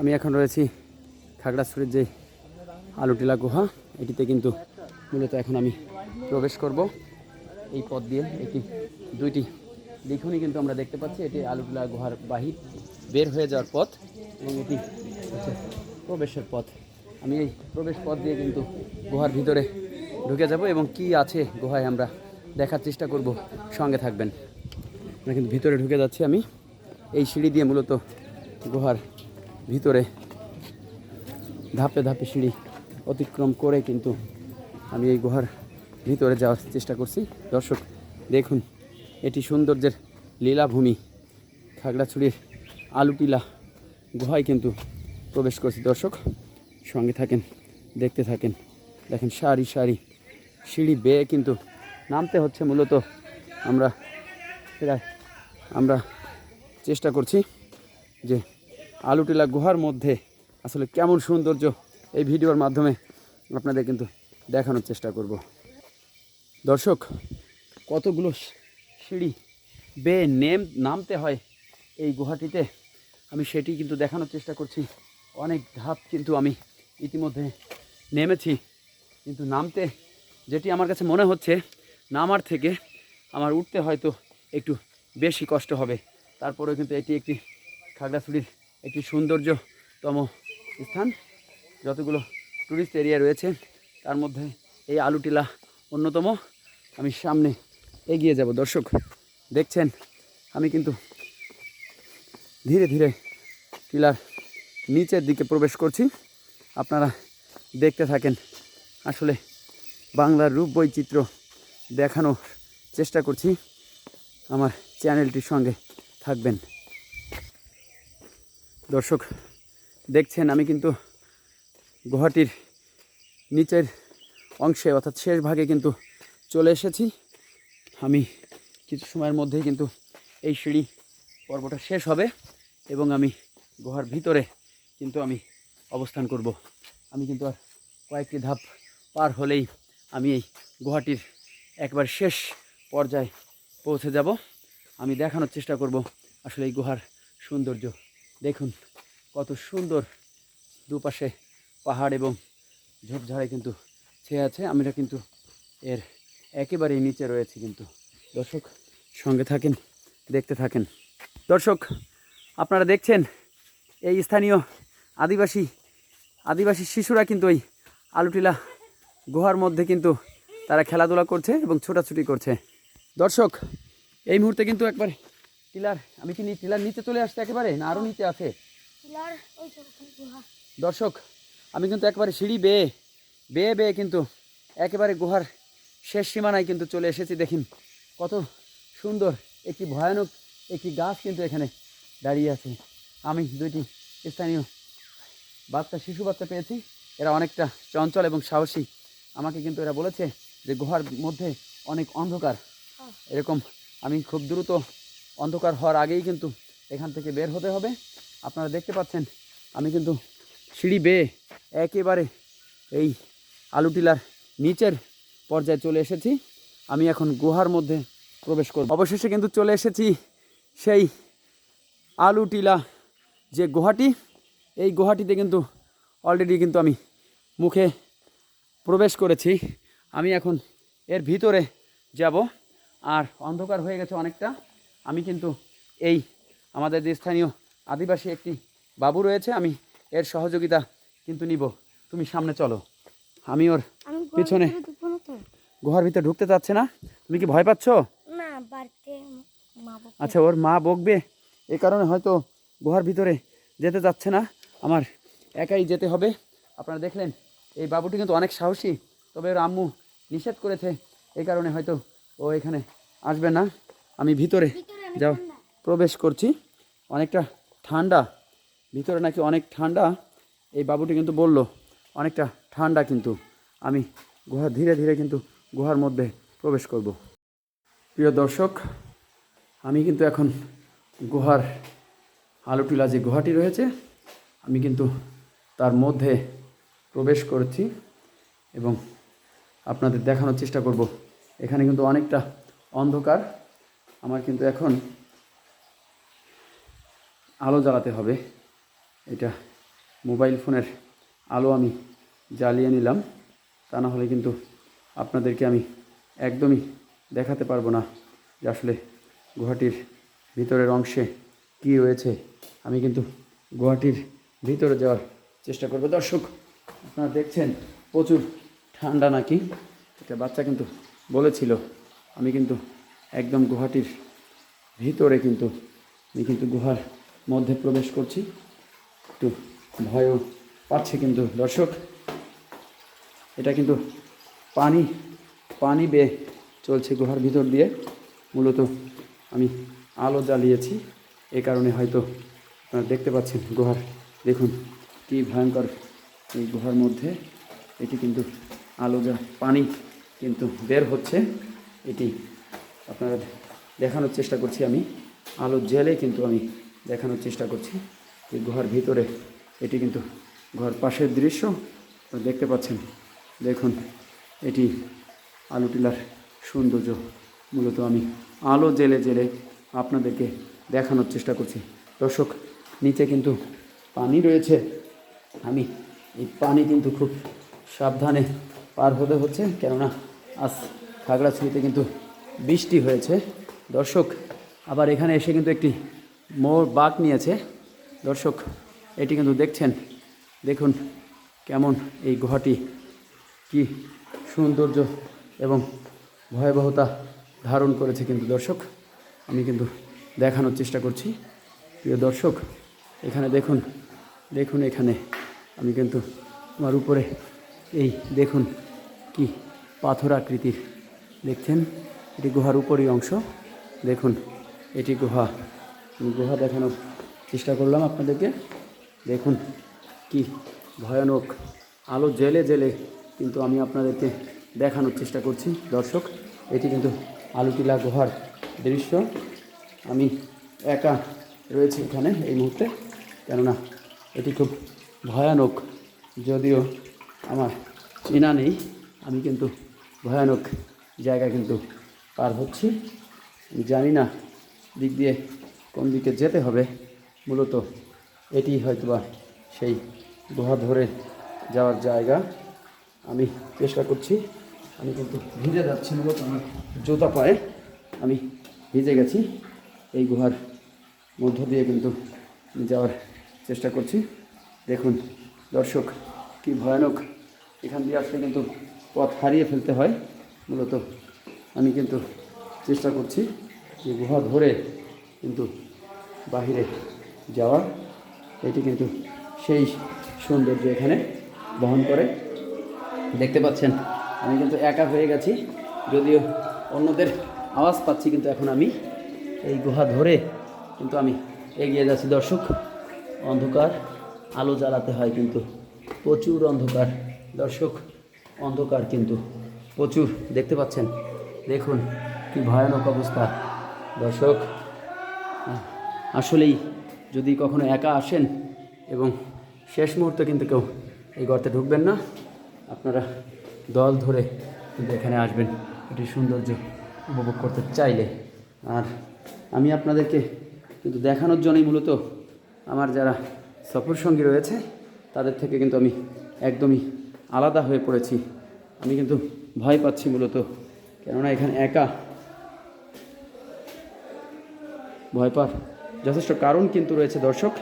আমি এখন রয়েছি খাগড়াছড়ির যে আলুটিলা গুহা, এটিতে কিন্তু মূলত এখন আমি প্রবেশ করব। এই পথ দিয়ে এটি দুইটি লিখনই কিন্তু আমরা দেখতে পাচ্ছি। এটি আলুটিলা গুহার বাহির বের হয়ে যাওয়ার পথ এবং এটি প্রবেশের পথ। আমি এই প্রবেশ পথ দিয়ে কিন্তু গুহার ভিতরে ঢুকে যাব এবং কি আছে গুহায় আমরা দেখার চেষ্টা করব। সঙ্গে থাকবেন। আমরা কিন্তু ভিতরে ঢুকে যাচ্ছি আমি। এই সিঁড়ি দিয়ে মূলত গুহার ভিতরে ধাপে ধাপে সিঁড়ি অতিক্রম করে কিন্তু আমি এই গুহার ভিতরে যাওয়ার চেষ্টা করছি। দর্শক, দেখুন, এটি সৌন্দর্যের লীলাভূমি। খাগড়াছড়ির আলুটিলা গুহায় কিন্তু প্রবেশ করছি। দর্শক, সঙ্গে থাকেন, দেখতে থাকেন। দেখেন, সারি সারি সিঁড়ি বেয়ে কিন্তু নামতে হচ্ছে মূলত। আমরা প্রায়, আমরা চেষ্টা করছি যে আলুটিলা গুহার মধ্যে আসলে কেমন সৌন্দর্য এই ভিডিওর মাধ্যমে আপনাদের কিন্তু দেখানোর চেষ্টা করব। দর্শক, কতগুলো সিঁড়ি বেয়ে নেম, নামতে হয় এই গুহাটিতে। আমি সেটি কিন্তু দেখানোর চেষ্টা করছি। অনেক ধাপ কিন্তু আমি ইতিমধ্যে নেমেছি। কিন্তু নামতে যেটি আমার কাছে মনে হচ্ছে, নামার থেকে আমার উঠতে হয়তো একটু বেশি কষ্ট হবে। তারপরেও কিন্তু এটি একটি খাগড়াছড়ির একটি সৌন্দর্যতম স্থান। যতগুলো টুরিস্ট এরিয়া রয়েছে, তার মধ্যে এই আলুটিলা অন্যতম। আমি সামনে এগিয়ে যাব। দর্শক, দেখছেন, আমি কিন্তু ধীরে ধীরে টিলার নিচের দিকে প্রবেশ করছি। আপনারা দেখতে থাকেন, আসলে বাংলার রূপ বৈচিত্র্য দেখানোর চেষ্টা করছি। আমার চ্যানেলটির সঙ্গে থাকবেন। দর্শক, দেখছেন, আমি কিন্তু গুহাটির নিচের অংশে, অর্থাৎ শেষ ভাগে কিন্তু চলে এসেছি। আমি কিছু সময়ের মধ্যেই কিন্তু এই সিঁড়ি পর্বটা শেষ হবে এবং আমি গুহার ভিতরে কিন্তু আমি অবস্থান করব। আমি কিন্তু আর কয়েকটি ধাপ পার হলেই আমি এই গুহাটির একবার শেষ পর্যায়ে পৌঁছে যাব। আমি দেখানোর চেষ্টা করব আসলে এই গুহার সৌন্দর্য। দেখুন কত সুন্দর দুপাশে পাহাড় এবং ঝোপঝাড়ে কিন্তু ছেয়ে আছে। আমরা কিন্তু এর একেবারেই নিচে রয়েছে কিন্তু। দর্শক, সঙ্গে থাকেন, দেখতে থাকেন। দর্শক, আপনারা দেখছেন, এই স্থানীয় আদিবাসী আদিবাসী শিশুরা কিন্তু ওই আলুটিলা গুহার মধ্যে কিন্তু তারা খেলাধুলা করছে এবং ছোটাছুটি করছে। দর্শক, এই মুহূর্তে কিন্তু একবার টিলার, আমি কি টিলার নিচে চলে আসছে একেবারে না আরও নিচে আছে? দর্শক আমি কিন্তু একবারে সিঁড়ি বেয়ে বেয়ে বেয়ে কিন্তু একেবারে গুহার শেষ সীমানায় কিন্তু চলে এসেছি। দেখুন কত সুন্দর একটি ভয়ানক একটি গাছ কিন্তু এখানে দাঁড়িয়ে আছে। আমি দুইটি স্থানীয় বাচ্চা শিশু বাচ্চা পেয়েছি। এরা অনেকটা চঞ্চল এবং সাহসী। আমাকে কিন্তু এরা বলেছে যে গুহার মধ্যে অনেক অন্ধকার। এরকম আমি খুব দ্রুত অন্ধকার হওয়ার আগেই কিন্তু এখান থেকে বের হতে হবে। আপনারা দেখতে পাচ্ছেন, আমি কিন্তু সিঁড়ি বেয়ে একেবারে এই আলুটিলার নিচের পর্যায়ে চলে এসেছি। আমি এখন গুহার মধ্যে প্রবেশ করব। অবশেষে কিন্তু চলে এসেছি সেই আলুটিলা যে গুহাটি, এই গুহাটিতে কিন্তু অলরেডি কিন্তু আমি মুখে প্রবেশ করেছি। আমি এখন এর ভিতরে যাব। আর অন্ধকার হয়ে গেছে অনেকটা। আমি কিন্তু এই আমাদের যে স্থানীয় আদিবাসী একটি বাবু রয়েছে আমি এর সহযোগিতা কিন্তু নিব। তুমি সামনে চলো। আমি ওর পিছনে। গুহার ভিতরে ঢুকতে চাচ্ছে না? তুমি কি ভয় পাচ্ছ? আচ্ছা ওর মা বকবে? এ কারণে হয়তো গুহার ভিতরে যেতে চাচ্ছে না। আমার একাই যেতে হবে। আপনারা দেখলেন এই বাবুটি কিন্তু অনেক সাহসী। তবে ওর আম্মু নিষেধ করেছে। এই কারণে হয়তো ও এখানে আসবে না। আমি ভিতরে যাও প্রবেশ করছি। অনেকটা ঠান্ডা, ভিতরে নাকি অনেক ঠান্ডা। এই বাবুটি কিন্তু বলল, অনেকটা ঠান্ডা কিন্তু। আমি গুহা ধীরে ধীরে কিন্তু গুহার মধ্যে প্রবেশ করব। প্রিয় দর্শক, আমি কিন্তু এখন গুহার আলুটিলা যে গুহাটি রয়েছে, আমি কিন্তু তার মধ্যে প্রবেশ করেছি এবং আপনাদের দেখানোর চেষ্টা করব। এখানে কিন্তু অনেকটা অন্ধকার। আমার কিন্তু এখন আলো জ্বালাতে হবে। এটা মোবাইল ফোনের আলো আমি জ্বালিয়ে নিলাম। তা না হলে কিন্তু আপনাদেরকে আমি একদমই দেখাতে পারব না যে আসলে গুহাটির ভিতরের অংশে কী রয়েছে। আমি কিন্তু গুহাটির ভিতরে যাওয়ার চেষ্টা করব। দর্শক, আপনারা দেখছেন প্রচুর ঠান্ডা নাকি? একটা বাচ্চা কিন্তু বলেছিল। আমি কিন্তু একদম গুহাটির ভিতরে কিন্তু, আমি কিন্তু গুহার মধ্যে প্রবেশ করছি। একটু ভয়ও পাচ্ছে কিন্তু দর্শক। এটা কিন্তু পানি পানি বেয়ে চলছে গুহার ভিতর দিয়ে। মূলত আমি আলো জ্বালিয়েছি। এ কারণে হয়তো আপনারা দেখতে পাচ্ছেন গুহার। দেখুন কী ভয়ঙ্কর এই গুহার মধ্যে। এটি কিন্তু আলো যা, পানি কিন্তু বের হচ্ছে। এটি আপনারা দেখানোর চেষ্টা করছি আমি। আলো জেলে কিন্তু আমি দেখানোর চেষ্টা করছি এই গুহার ভিতরে এটি কিন্তু গুহার পাশের দৃশ্য। দেখতে পাচ্ছেন, দেখুন, এটি আলু টিলার সৌন্দর্য। মূলত আমি আলো জেলে জেলে আপনাদেরকে দেখানোর চেষ্টা করছি। দর্শক, নিচে কিন্তু পানি রয়েছে। আমি এই পানি কিন্তু খুব সাবধানে পার হতে হচ্ছে, কেননা আজ খাগড়াছড়িতে কিন্তু বৃষ্টি হয়েছে। দর্শক, আবার এখানে এসে কিন্তু একটি মোর বাঘ নিয়েছে। দর্শক, এটি কিন্তু দেখছেন। দেখুন কেমন এই গুহাটি। কি সৌন্দর্য এবং ভয়াবহতা ধারণ করেছে কিন্তু দর্শক, আমি কিন্তু দেখানোর চেষ্টা করছি। প্রিয় দর্শক, এখানে দেখুন দেখুন এখানে। আমি কিন্তু আমার উপরে এই দেখুন কি পাথর আকৃতির। দেখছেন? এটি গুহার উপরই অংশ। দেখুন, এটি গুহা গুহা দেখানোর চেষ্টা করলাম আপনাদেরকে। দেখুন কি ভয়ানক আলো জেলে জেলে কিন্তু আমি আপনাদেরকে দেখানোর চেষ্টা করছি। দর্শক, এটি কিন্তু আলুটিলা গুহার দৃশ্য। আমি একা রয়েছি এখানে এই মুহূর্তে, কেননা এটি খুব ভয়ানক, যদিও আমার চেনা নেই। আমি কিন্তু ভয়ানক জায়গা কিন্তু পার হচ্ছি। জানি না দিক দিয়ে কোন দিকে যেতে হবে? মূলত এটি হয়তোবা সেই গুহা ধরে যাওয়ার জায়গা। আমি চেষ্টা করছি। আমি কিন্তু ভিজে যাচ্ছি, মূলত আমার জুতা পায়ে। আমি ভিজে গেছি। এই গুহার মধ্য দিয়ে কিন্তু যাওয়ার চেষ্টা করছি। দেখুন, দর্শক, কি ভয়ানক। এখান দিয়ে আসলে কিন্তু পথ হারিয়ে ফেলতে হয়। মূলত আমি কিন্তু চেষ্টা করছি যে গুহা ধরে কিন্তু বাহিরে যাওয়া, এটি কিন্তু সেই সৌন্দর্য এখানে বহন করে। দেখতে পাচ্ছেন, আমি কিন্তু একা হয়ে গেছি, যদিও অন্যদের আওয়াজ পাচ্ছি, কিন্তু এখন আমি এই গুহা ধরে কিন্তু আমি এগিয়ে যাচ্ছি। দর্শক, অন্ধকার, আলো জ্বালাতে হয় কিন্তু প্রচুর অন্ধকার। দর্শক, অন্ধকার কিন্তু প্রচুর। দেখতে পাচ্ছেন, দেখুন কি ভয়ানক অবস্থা। দর্শক আসলেই যদি কখনো একা আসেন এবং শেষ মুহূর্তে কিন্তু কেউ এই গর্তে ঢুকবেন না, আপনারা দল ধরে কিন্তু এখানে আসবেন। এটি সৌন্দর্য উপভোগ করতে চাইলে। আর আমি আপনাদেরকে কিন্তু দেখানোর জন্যই মূলত আমার যারা সফর সঙ্গী রয়েছে, তাদের থেকে কিন্তু আমি একদমই আলাদা হয়ে পড়েছি। আমি কিন্তু ভয় পাচ্ছি মূলত। কেননা এখানে একা ভয় পার যথেষ্ট কারণ কিন্তু রয়েছে, দর্শক।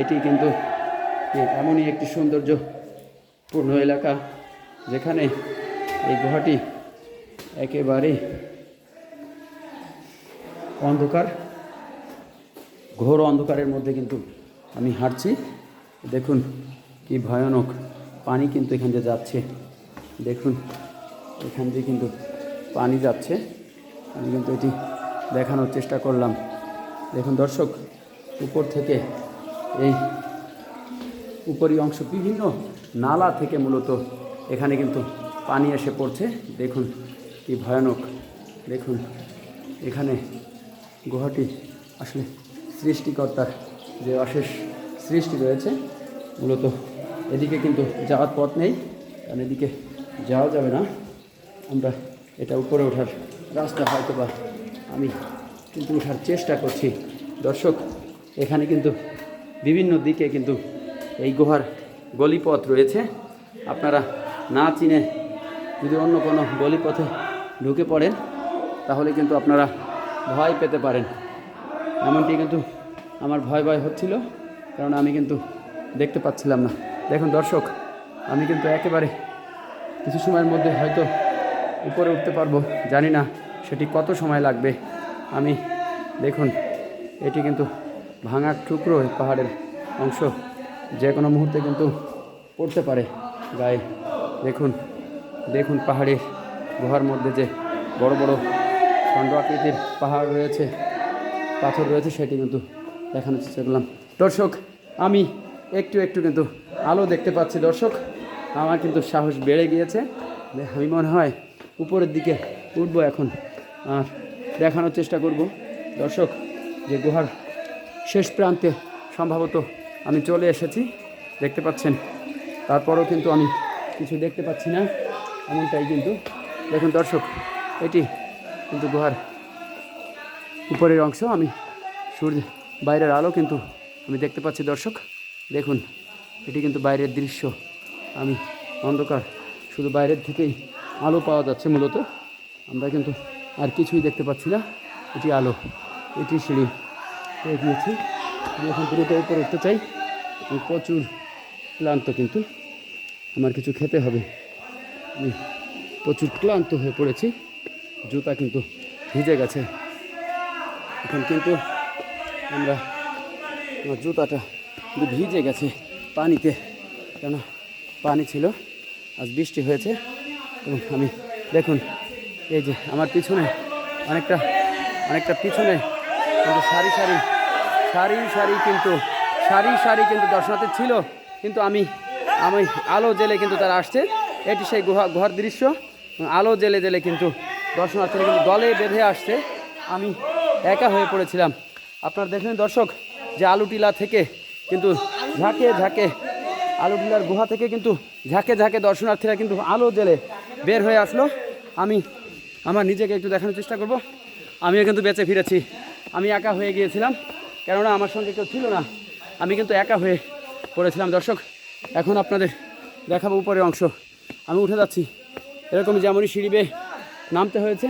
এটি কিন্তু এমনই একটি সৌন্দর্যপূর্ণ এলাকা, যেখানে এই গুহাটি একেবারে অন্ধকার, ঘোর অন্ধকারের মধ্যে কিন্তু আমি হাঁটছি। দেখুন কি ভয়ানক পানি কিন্তু এখান দিয়ে যাচ্ছে। দেখুন, এখান দিয়ে কিন্তু পানি যাচ্ছে। আমি কিন্তু এটি দেখানোর চেষ্টা করলাম। দেখুন দর্শক, উপর থেকে এই উপরি অংশ বিভিন্ন নালা থেকে মূলত এখানে কিন্তু পানি এসে পড়ছে। দেখুন কি ভয়ানক। দেখুন এখানে গুহাটি আসলে সৃষ্টিকর্তার যে অশেষ সৃষ্টি রয়েছে। মূলত এদিকে কিন্তু যাওয়ার পথ নেই, কারণ এদিকে যাওয়া যাবে না। আমরা এটা উপরে ওঠার রাস্তা হয়তো বা আমি কিন্তু ওঠার চেষ্টা করছি। দর্শক, এখানে কিন্তু বিভিন্ন দিকে কিন্তু এই গুহার গলিপথ রয়েছে। আপনারা না চিনে যদি অন্য কোনো গলিপথে ঢুকে পড়েন, তাহলে কিন্তু আপনারা ভয় পেতে পারেন। এমনটি কিন্তু আমার ভয় ভয় হচ্ছিল, কারণ আমি কিন্তু দেখতে পাচ্ছিলাম না। দেখুন দর্শক, আমি কিন্তু একেবারে কিছু সময়ের মধ্যে হয়তো উপরে উঠতে পারব, জানি না সেটি কত সময় লাগবে। আমি, দেখুন, এটি কিন্তু ভাঙার টুকরো পাহাড়ের অংশ। যে কোনো মুহূর্তে কিন্তু পড়তে পারে গায়ে। দেখুন দেখুন পাহাড়ের গুহার মধ্যে যে বড় বড় খণ্ড আকৃতির পাহাড় রয়েছে, পাথর রয়েছে, সেটি কিন্তু দেখানোর চেষ্টা করলাম। দর্শক, আমি একটু একটু কিন্তু আলো দেখতে পাচ্ছি। দর্শক, আমার কিন্তু সাহস বেড়ে গিয়েছে। আমি মনে হয় উপরের দিকে উঠবো এখন। আর দেখানোর চেষ্টা করব। দর্শক, যে গুহার শেষ প্রান্তে সম্ভবত আমি চলে এসেছি, দেখতে পাচ্ছেন। তারপরেও কিন্তু আমি কিছু দেখতে পাচ্ছি না, এমনটাই কিন্তু। দেখুন দর্শক, এটি কিন্তু গুহার উপরের অংশ। আমি সূর্য, বাইরের আলো কিন্তু আমি দেখতে পাচ্ছি দর্শক। দেখুন, এটি কিন্তু বাইরের দৃশ্য। আমি অন্ধকার, শুধু বাইরের থেকেই আলো পাওয়া যাচ্ছে মূলত। আমরা কিন্তু আর কিছুই দেখতে পাচ্ছি না। এটি আলো, এটি সিঁড়ি। পেয়ে গিয়েছি আমি এখন দ্রুত উপরে উঠতে চাই। প্রচুর ক্লান্ত কিন্তু। আমার কিছু খেতে হবে। আমি প্রচুর ক্লান্ত হয়ে পড়েছি। জুতা কিন্তু ভিজে গেছে। এখন কিন্তু আমরা আমার জুতাটা কিন্তু ভিজে গেছে পানিতে। কেন পানি ছিল। আজ বৃষ্টি হয়েছে। এবং আমি দেখুন এই যে আমার পিছনে অনেকটা অনেকটা পিছনে কিন্তু সারি সারি সারি সারি কিন্তু, সারি সারি কিন্তু দর্শনার্থী ছিল, কিন্তু আমি আমি আলো জেলে কিন্তু তারা আসছে। এটি সেই গুহা, গুহার দৃশ্য। আলো জেলে জেলে কিন্তু দর্শনার্থীরা কিন্তু দলে বেঁধে আসছে। আমি একা হয়ে পড়েছিলাম। আপনারা দেখলেন দর্শক যে আলু টিলা থেকে কিন্তু ঝাঁকে ঝাঁকে আলু টিলার গুহা থেকে কিন্তু ঝাঁকে ঝাঁকে দর্শনার্থীরা কিন্তু আলো জেলে বের হয়ে আসলো। আমি আমার নিজেকে একটু দেখানোর চেষ্টা করব। আমিও কিন্তু বেঁচে ফিরেছি। আমি একা হয়ে গিয়েছিলাম, কেননা আমার সঙ্গে কেউ ছিল না। আমি কিন্তু একা হয়ে পড়েছিলাম, দর্শক। এখন আপনাদের দেখাবো উপরের অংশ। আমি উঠে যাচ্ছি। এরকম যেমনই সিঁড়ি বেয়ে নামতে হয়েছে,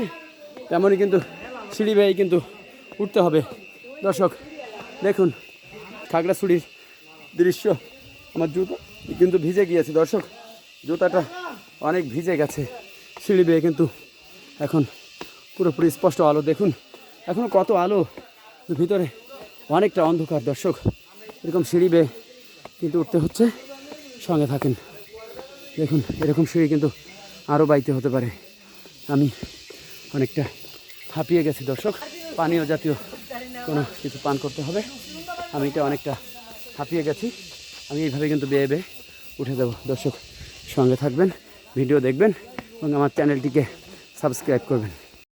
তেমনই কিন্তু সিঁড়ি বেয়েই কিন্তু উঠতে হবে। দর্শক, দেখুন, খাগড়াছড়ির দৃশ্য। আমার জুতো কিন্তু ভিজে গিয়েছে, দর্শক। জুতাটা অনেক ভিজে গেছে। সিঁড়ি বেয়ে কিন্তু এখন পুরোপুরি স্পষ্ট আলো, দেখুন। এখন কত আলো, ভিতরে অনেকটা অন্ধকার, দর্শক। এরকম সিঁড়ি বেয়ে কিন্তু উঠতে হচ্ছে, সঙ্গে থাকেন। দেখুন, এরকম সিঁড়ি কিন্তু আরও বাইতে হতে পারে। আমি অনেকটা হাঁপিয়ে গেছি, দর্শক। পানীয় জাতীয় কোনো কিছু পান করতে হবে। আমি এটা অনেকটা হাঁপিয়ে গেছি। আমি এইভাবে কিন্তু বেয়ে বেয়ে উঠে দেবো দর্শক, সঙ্গে থাকবেন, ভিডিও দেখবেন এবং আমার চ্যানেলটিকে সাবস্ক্রাইব করবেন।